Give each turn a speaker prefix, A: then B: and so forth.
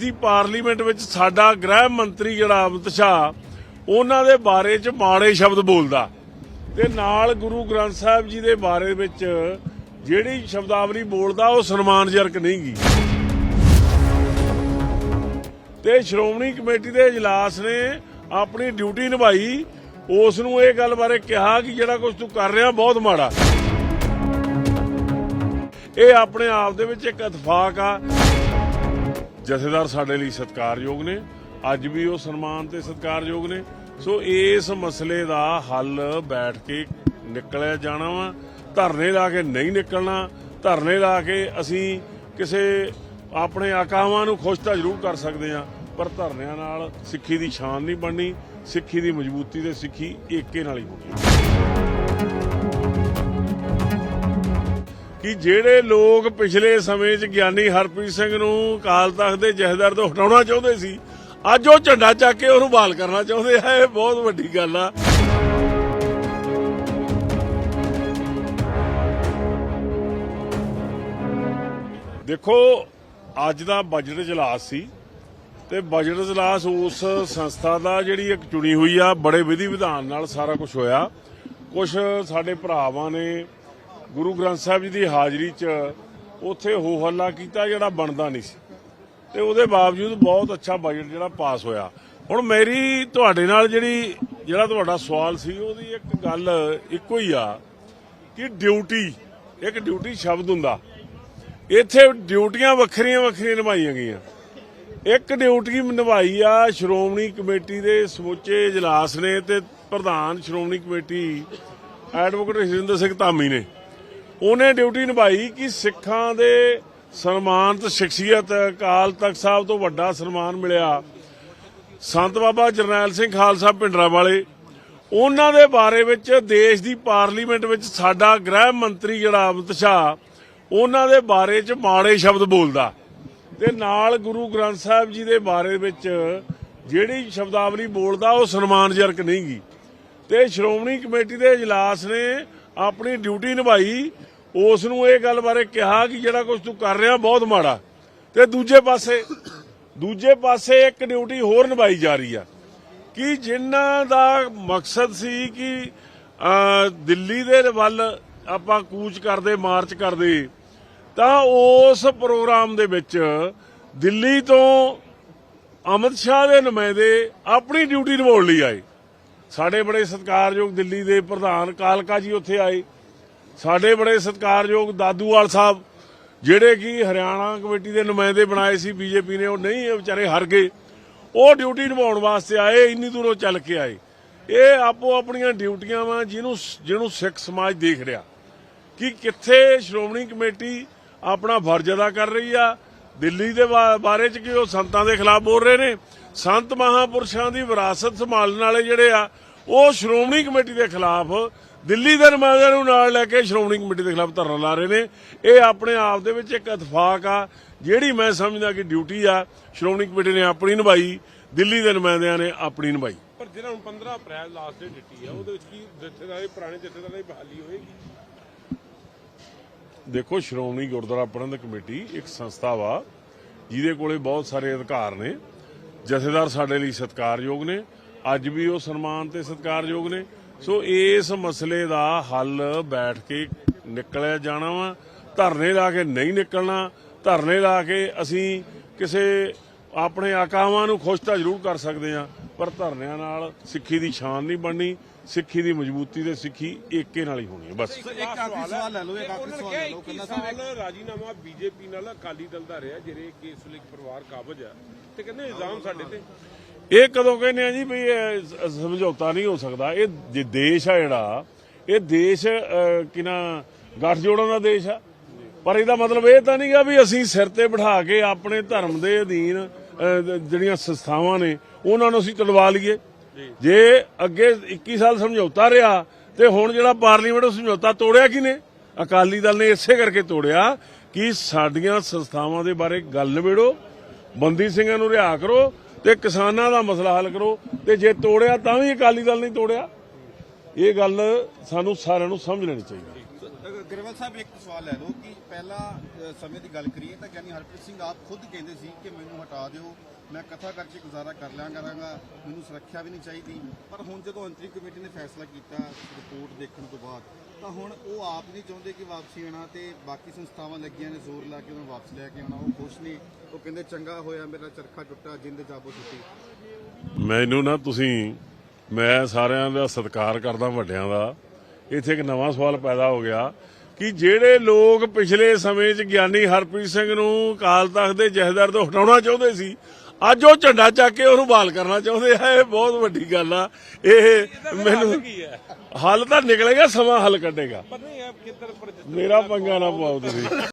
A: ਦੀ parliament ਵਿੱਚ ਸਾਡਾ ਗ੍ਰਹਿ ਮੰਤਰੀ ਜਿਹੜਾ ਅਮਿਤ ਸ਼ਾਹ, ਉਹਨਾਂ ਦੇ ਬਾਰੇ ਚ ਮਾੜੇ ਸ਼ਬਦ ਬੋਲਦਾ। ਤੇ ਨਾਲ ਗੁਰੂ ਗ੍ਰੰਥ ਸਾਹਿਬ ਜੀ ਦੇ ਬਾਰੇ ਵਿੱਚ ਜਿਹੜੀ ਸ਼ਬਦਾਵਲੀ ਬੋਲਦਾ, ਉਹ ਸਨਮਾਨਜਨਕ ਨਹੀਂ ਗੀ ਤੇ ਸ਼੍ਰੋਮਣੀ ਕਮੇਟੀ ਦੇ ਇਜਲਾਸ ਨੇ ਆਪਣੀ ਡਿਊਟੀ ਨਿਭਾਈ। ਉਸ ਨੂੰ ਇਹ ਗੱਲ ਬਾਰੇ ਕਿਹਾ ਕਿ ਜਿਹੜਾ ਕੁਝ ਤੂੰ ਕਰ ਰਿਹਾ, ਬਹੁਤ ਮਾੜਾ। ਇਹ ਆਪਣੇ ਆਪ ਦੇ ਵਿੱਚ ਇੱਕ ਇਤਫਾਕ ਆ। ਜਥੇਦਾਰ ਸਾਡੇ ਲਈ ਸਤਿਕਾਰਯੋਗ ਨੇ, ਅੱਜ ਵੀ ਉਹ ਸਨਮਾਨ ਤੇ ਸਤਿਕਾਰਯੋਗ ਨੇ। ਸੋ ਇਸ ਮਸਲੇ ਦਾ ਹੱਲ ਬੈਠ ਕੇ ਨਿਕਲਿਆ ਜਾਣਾ ਵਾ। ਧਰਨੇ ਲਾ ਕੇ ਨਹੀਂ ਨਿਕਲਣਾ, ਧਰਨੇ ਲਾ ਕੇ ਅਸੀਂ ਕਿਸੇ ਆਪਣੇ ਆਕਾਵਾਂ ਨੂੰ ਖੁਸ਼ ਤਾਂ ਜ਼ਰੂਰ ਕਰ ਸਕਦੇ ਆ ਪਰ ਧਰਨਿਆਂ ਨਾਲ ਸਿੱਖੀ ਦੀ ਸ਼ਾਨ ਨਹੀਂ ਬਣਨੀ, ਸਿੱਖੀ ਦੀ ਮਜ਼ਬੂਤੀ ਤੇ ਸਿੱਖੀ ਏਕੇ ਨਾਲ ਹੀ ਹੋਣੀ ਕਿ ਜਿਹੜੇ ਲੋਕ ਪਿਛਲੇ ਸਮੇਂ 'ਚ ਗਿਆਨੀ ਹਰਪ੍ਰੀਤ ਸਿੰਘ ਨੂੰ ਅਕਾਲ ਤਖਤ ਦੇ ਜਥੇਦਾਰ ਤੋਂ ਹਟਾਉਣਾ ਚਾਹੁੰਦੇ ਸੀ, ਅੱਜ ਉਹ ਝੰਡਾ ਚੱਕ ਕੇ ਉਹਨੂੰ ਬਹਾਲ ਕਰਨਾ ਚਾਹੁੰਦੇ ਆ, ਇਹ ਬਹੁਤ ਵੱਡੀ ਗੱਲ ਆ। ਦੇਖੋ, ਅੱਜ ਦਾ ਬਜਟ ਇਜਲਾਸ ਸੀ ਤੇ ਬਜਟ ਇਜਲਾਸ ਉਸ ਸੰਸਥਾ ਦਾ ਜਿਹੜੀ ਇੱਕ ਚੁਣੀ ਹੋਈ ਆ, ਬੜੇ ਵਿਧੀ ਵਿਧਾਨ ਨਾਲ ਸਾਰਾ ਕੁਝ ਹੋਇਆ। ਕੁਝ ਸਾਡੇ ਭਰਾਵਾਂ ਨੇ ਗੁਰੂ ਗ੍ਰੰਥ ਸਾਹਿਬ ਜੀ ਦੀ ਹਾਜ਼ਰੀ 'ਚ ਉੱਥੇ ਹੋ ਹੱਲਾ ਕੀਤਾ ਜਿਹੜਾ ਬਣਦਾ ਨਹੀਂ ਸੀ। ਤੇ ਉਹਦੇ ਬਾਵਜੂਦ ਬਹੁਤ ਅੱਛਾ ਬਜਟ ਜਿਹੜਾ ਪਾਸ ਹੋਇਆ। ਹੁਣ ਮੇਰੀ ਤੁਹਾਡੇ ਨਾਲ ਜਿਹੜੀ, ਜਿਹੜਾ ਤੁਹਾਡਾ ਸਵਾਲ ਸੀ, ਉਹਦੀ ਇੱਕ ਗੱਲ ਇੱਕੋ ਹੀ ਆ ਕਿ ਡਿਊਟੀ ਇੱਕ ਡਿਊਟੀ ਸ਼ਬਦ ਹੁੰਦਾ। ਇੱਥੇ ਡਿਊਟੀਆਂ ਵੱਖਰੀਆਂ ਵੱਖਰੀਆਂ ਨਿਭਾਈਆਂ ਗਈਆਂ। ਇੱਕ ਡਿਊਟੀ ਨਿਭਾਈ ਆ ਸ਼੍ਰੋਮਣੀ ਕਮੇਟੀ ਦੇ ਸਮੁੱਚੇ ਇਜਲਾਸ ਨੇ ਤੇ ਪ੍ਰਧਾਨ ਸ਼੍ਰੋਮਣੀ ਕਮੇਟੀ ਐਡਵੋਕੇਟ ਹਰਿੰਦਰ ਸਿੰਘ ਧਾਮੀ ਨੇ। ਉਹਨੇ ਡਿਊਟੀ ਨਿਭਾਈ ਕਿ ਸਿੱਖਾਂ ਦੇ ਸਨਮਾਨਿਤ ਸ਼ਖਸੀਅਤ ਅਕਾਲ ਤਖਤ ਸਾਹਿਬ ਤੋਂ ਵੱਡਾ ਸਨਮਾਨ ਮਿਲਿਆ। ਸੰਤ ਬਾਬਾ ਜਰਨੈਲ ਸਿੰਘ ਖਾਲਸਾ ਪਿੰਡਰਾ ਵਾਲੇ। ਉਹਨਾਂ ਦੇ ਬਾਰੇ ਵਿੱਚ ਦੇਸ਼ ਦੀ ਪਾਰਲੀਮੈਂਟ ਵਿੱਚ ਸਾਡਾ ਗ੍ਰਹਿ ਮੰਤਰੀ ਜਿਹੜਾ ਅਮਿਤ ਸ਼ਾਹ, ਉਹਨਾਂ ਦੇ ਬਾਰੇ ਚ ਮਾੜੇ ਸ਼ਬਦ ਬੋਲਦਾ। ਤੇ ਨਾਲ ਗੁਰੂ ਗ੍ਰੰਥ ਸਾਹਿਬ ਜੀ ਦੇ ਬਾਰੇ ਵਿੱਚ ਜਿਹੜੀ ਸ਼ਬਦਾਵਲੀ ਬੋਲਦਾ, ਉਹ ਸਨਮਾਨਜਨਕ ਨਹੀਂ ਗੀ ਤੇ ਸ਼੍ਰੋਮਣੀ ਕਮੇਟੀ ਦੇ ਇਜਲਾਸ ਨੇ ਆਪਣੀ ਡਿਊਟੀ ਨਿਭਾਈ ਉਸ ਨੂੰ ਇਹ ਗੱਲ ਬਾਰੇ ਕਿਹਾ ਕਿ ਜਿਹੜਾ ਕੁਝ ਤੂੰ ਕਰ ਰਿਹਾ ਬਹੁਤ ਮਾੜਾ। ਤੇ ਦੂਜੇ ਪਾਸੇ ਦੂਜੇ ਪਾਸੇ ਇੱਕ ਡਿਊਟੀ ਹੋਰ ਨਿਭਾਈ ਜਾ ਰਹੀ ਆ ਕਿ ਜਿਨ੍ਹਾਂ ਦਾ ਮਕਸਦ ਸੀ ਕਿ ਦਿੱਲੀ ਦੇ ਵੱਲ ਆਪਾਂ ਕੂਚ ਕਰਦੇ, ਮਾਰਚ ਕਰਦੇ, ਤਾਂ ਉਸ ਪ੍ਰੋਗਰਾਮ ਦੇ ਵਿੱਚ ਦਿੱਲੀ ਤੋਂ ਅਮਿਤ ਸ਼ਾਹ ਦੇ ਨੁਮਾਇੰਦੇ ਆਪਣੀ ਡਿਊਟੀ ਨਿਭਾਉਣ ਲਈ ਆਏ। ਸਾਡੇ ਬੜੇ ਸਤਿਕਾਰਯੋਗ ਦਿੱਲੀ ਦੇ ਪ੍ਰਧਾਨ ਕਾਲਕਾ ਜੀ ਉੱਥੇ ਆਏ। ਸਾਡੇ ਬੜੇ ਸਤਿਕਾਰਯੋਗ ਦਾਦੂਵਾਲ ਸਾਹਿਬ, ਜਿਹੜੇ ਕਿ ਹਰਿਆਣਾ ਕਮੇਟੀ ਦੇ ਨੁਮਾਇੰਦੇ ਬਣਾਏ ਸੀ, ਬੀਜੇਪੀ ਨੇ, ਉਹ ਨਹੀਂ ਵਿਚਾਰੇ ਹਾਰ ਗਏ। ਉਹ ਡਿਊਟੀ ਨਿਭਾਉਣ ਵਾਸਤੇ ਆਏ, ਇੰਨੀ ਦੂਰੋਂ ਚੱਲ ਕੇ ਆਏ। ਇਹ ਆਪੋ ਆਪਣੀਆਂ ਡਿਊਟੀਆਂ ਵਾ, ਜਿਹਨੂੰ ਜਿਹਨੂੰ ਸਿੱਖ ਸਮਾਜ ਦੇਖ ਰਿਹਾ। ਕਿ ਕਿੱਥੇ ਸ਼੍ਰੋਮਣੀ ਕਮੇਟੀ ਆਪਣਾ ਫਰਜ਼ ਅਦਾ ਕਰ ਰਹੀ ਆ, ਦਿੱਲੀ ਦੇ ਬਾਰੇ ਚ ਕਿ ਉਹ ਸੰਤਾਂ ਦੇ ਖਿਲਾਫ ਬੋਲ ਰਹੇ ਨੇ। ਸੰਤ ਮਹਾਪੁਰਸ਼ਾਂ ਦੀ ਵਿਰਾਸਤ ਸੰਭਾਲਣ ਵਾਲੇ ਜਿਹੜੇ ਆ, ਉਹ ਸ਼੍ਰੋਮਣੀ ਕਮੇਟੀ ਦੇ ਖਿਲਾਫ ਦਿੱਲੀ ਦੇ ਨੁਮਾਇੰਦਿਆਂ ਨੂੰ ਨਾਲ ਲੈ ਕੇ ਸ਼੍ਰੋਮਣੀ ਕਮੇਟੀ ਦੇ ਖਿਲਾਫ ਧਰਨਾ ਲਾ ਰਹੇ ਨੇ। ਇਹ ਆਪਣੇ ਆਪ ਦੇ ਵਿੱਚ ਇੱਕ ਇਤਫਾਕ ਆ ਜਿਹੜੀ ਮੈਂ ਸਮਝਦਾ ਕਿ ਡਿਊਟੀ ਆ ਸ਼੍ਰੋਮਣੀ ਕਮੇਟੀ ਨੇ ਆਪਣੀ ਨਿਭਾਈ ਦਿੱਲੀ ਦੇ ਨੁਮਾਇੰਦਿਆਂ ਨੇ ਆਪਣੀ ਨਿਭਾਈ।
B: ਪਰ ਜਿਹੜਾ ਹੁਣ 15 ਅਪ੍ਰੈਲ ਲਾਸਟ ਡੇਟ ਦਿੱਤੀ ਆ ਉਹਦੇ ਵਿੱਚ ਕੀ ਜਥੇਦਾਰੀ ਪੁਰਾਣੇ ਜਥੇਦਾਰਾਂ ਦੀ ਬਹਾਲੀ ਹੋਏਗੀ?
A: ਦੇਖੋ ਸ਼੍ਰੋਮਣੀ ਗੁਰਦੁਆਰਾ ਪ੍ਰਬੰਧਕ ਕਮੇਟੀ ਇੱਕ ਸੰਸਥਾ ਵਾ ਜਿਹਦੇ ਕੋਲੇ ਬਹੁਤ ਸਾਰੇ ਅਧਿਕਾਰ ਨੇ। ਜਥੇਦਾਰ ਸਾਡੇ ਲਈ ਸਤਿਕਾਰਯੋਗ ਨੇ। ਅੱਜ ਵੀ ਉਹ ਸਨਮਾਨ ਤੇ ਸਤਿਕਾਰਯੋਗ ਨੇ। ਸੋ ਇਸ ਮਸਲੇ ਦਾ ਹੱਲ ਬੈਠ ਕੇ ਨਿਕਲਿਆ ਜਾਣਾ ਵਾ। ਧਰਨੇ ਲਾ ਕੇ ਨਹੀਂ ਨਿਕਲਣਾ। ਧਰਨੇ ਲਾ ਕੇ ਅਸੀਂ ਕਿਸੇ ਆਪਣੇ ਆਕਾਵਾਂ ਨੂੰ ਖੁਸ਼ ਤਾਂ ਜ਼ਰੂਰ ਕਰ ਸਕਦੇ ਆ ਪਰ ਧਰਨਿਆਂ ਨਾਲ ਸਿੱਖੀ ਦੀ ਸ਼ਾਨ ਨਹੀਂ ਬਣਨੀ ਸਿੱਖੀ ਦੀ ਮਜ਼ਬੂਤੀ ਤੇ ਸਿੱਖੀ ਏਕੇ ਨਾਲ ਹੀ ਹੋਣੀ ਹੈ ਬਸ।
C: ਇੱਕ ਆਖਰੀ ਸਵਾਲ ਲੈ ਲਓ ਇੱਕ ਆਖਰੀ ਸਵਾਲ ਲੈ ਲਓ
B: 21
C: ਕੱਲਾ ਸਾਹਿਬ
B: ਸਾਲ ਰਾਜੀਨਾਮਾ ਬੀਜੇਪੀ ਨਾਲ ਅਕਾਲੀ ਦਲ ਦਾ ਰਿਹਾ ਜਿਹੜੇ ਕਿ ਇਸ ਲਈ ਪਰਿਵਾਰ ਕਾਬਜ ਆ। ਤੇ ਕਹਿੰਦੇ ਇਲਜ਼ਾਮ ਸਾਡੇ ਤੇ।
A: ਇਹ ਕਦੋਂ ਕਹਿੰਦੇ ਆ ਜੀ ਵੀ ਇਹ ਸਮਝੌਤਾ ਨਹੀਂ ਹੋ ਸਕਦਾ? ਇਹ ਜੇ ਦੇਸ਼ ਆ ਜਿਹੜਾ ਇਹ ਦੇਸ਼ ਕਿਨਾ ਗੱਠਜੋੜਾਂ ਦਾ ਦੇਸ਼ ਆ। ਪਰ ਇਹਦਾ ਮਤਲਬ ਇਹ ਤਾਂ ਨਹੀਂਗਾ ਵੀ ਅਸੀਂ ਸਿਰ ਤੇ ਬਿਠਾ ਕੇ ਆਪਣੇ ਧਰਮ ਦੇ ਅਧੀਨ ਜਿਹੜੀਆਂ ਸੰਸਥਾਵਾਂ ਨੇ ਉਹਨਾਂ ਨੂੰ ਅਸੀਂ ਤੜਵਾ ਲਈਏ। ਜੇ। ਅੱਗੇ 21 ਸਾਲ ਸਮਝੌਤਾ ਰਿਹਾ ਤੇ ਹੁਣ ਜਿਹੜਾ ਪਾਰਲੀਮੈਂਟ ਉਹ ਸਮਝੌਤਾ ਤੋੜਿਆ ਕਿਨੇ ਅਕਾਲੀ ਦਲ ਨੇ ਇਸੇ ਕਰਕੇ ਤੋੜਿਆ ਕਿ ਸਾਡੀਆਂ ਸੰਸਥਾਵਾਂ ਦੇ ਬਾਰੇ ਗੱਲ ਨਿਬੇੜੋ ਬੰਦੀ ਸਿੰਘਾਂ ਨੂੰ ਰਿਹਾ ਕਰੋ ਤੇ ਕਿਸਾਨਾਂ ਦਾ ਮਸਲਾ ਹੱਲ ਕਰੋ ਤੇ ਜੇ ਤੋੜਿਆ ਤਾਂ ਵੀ ਅਕਾਲੀ ਦਲ ਨਹੀਂ ਤੋੜਿਆ। ਇਹ ਗੱਲ ਸਾਨੂੰ ਸਾਰਿਆਂ ਨੂੰ ਸਮਝ ਲੈਣੀ ਚਾਹੀਦੀ
C: ਗਰੇਵਾਲ ਸਾਹਿਬ, ਇੱਕ ਸਵਾਲ ਲੈ ਲਓ ਕਿ ਪਹਿਲਾਂ ਸਮੇਂ ਦੀ ਗੱਲ ਕਰੀਏ ਤਾਂ ਗਿਆਨੀ ਹਰਪ੍ਰੀਤ ਸਿੰਘ ਆਪ ਖੁਦ ਕਹਿੰਦੇ ਸੀ ਕਿ ਮੈਨੂੰ ਹਟਾ ਦਿਓ, ਮੈਂ ਕਥਾ ਕਰਕੇ ਗੁਜ਼ਾਰਾ ਕਰ ਲਿਆ ਕਰਾਂਗਾ, ਮੈਨੂੰ ਸੁਰੱਖਿਆ ਵੀ ਨਹੀਂ ਚਾਹੀਦੀ। ਪਰ ਹੁਣ ਜਦੋਂ ਅੰਤਰੀ ਕਮੇਟੀ ਨੇ ਫੈਸਲਾ ਕੀਤਾ, ਰਿਪੋਰਟ ਦੇਖਣ ਤੋਂ ਬਾਅਦ, ਤਾਂ ਹੁਣ ਉਹ ਆਪ ਨਹੀਂ ਚਾਹੁੰਦੇ ਕਿ ਵਾਪਸੀ ਆਣਾ ਤੇ ਬਾਕੀ ਸੰਸਥਾਵਾਂ ਲੱਗੀਆਂ ਨੇ ਜ਼ੋਰ ਲਾ ਕੇ ਉਹਨੂੰ ਵਾਪਸ ਲੈ ਕੇ ਆਉਣਾ, ਉਹ ਖੁਸ਼ ਨੇ ਉਹ ਕਹਿੰਦੇ, ਚੰਗਾ ਹੋਇਆ, ਮੇਰਾ ਚਰਖਾ ਟੁੱਟਾ, ਜਿੰਦ ਜਾਬੋ ਟੁੱਟੀ।
A: ਮੈਨੂੰ ਨਾ ਤੁਸੀਂ, ਮੈਂ ਸਾਰਿਆਂ ਦਾ ਸਤਿਕਾਰ ਕਰਦਾ, ਵੱਡਿਆਂ ਦਾ। ਇੱਥੇ ਇੱਕ ਨਵਾਂ ਸਵਾਲ ਪੈਦਾ ਹੋ ਗਿਆ ਕਿ ਜਿਹੜੇ ਲੋਕ ਪਿਛਲੇ ਸਮੇਂ 'ਚ ਗਿਆਨੀ ਹਰਪ੍ਰੀਤ ਸਿੰਘ ਨੂੰ ਅਕਾਲ ਤਖਤ ਦੇ ਜਹੇਦਾਰ ਤੋਂ ਹਟਾਉਣਾ ਚਾਹੁੰਦੇ ਸੀ ਅੱਜ ਉਹ ਝੰਡਾ ਚੱਕ ਕੇ ਉਹਨੂੰ ਬਹਾਲ ਕਰਨਾ ਚਾਹੁੰਦੇ ਆ ਇਹ ਬਹੁਤ ਵੱਡੀ ਗੱਲ ਆ। ਇਹ ਮੈਨੂੰ ਹੱਲ ਤਾਂ ਨਿਕਲੇਗਾ ਸਮਾਂ ਹੱਲ ਕੱਢੇਗਾ। ਮੇਰਾ ਪੰਗਾ ਨਾ ਪਾਓ ਤੁਸੀਂ।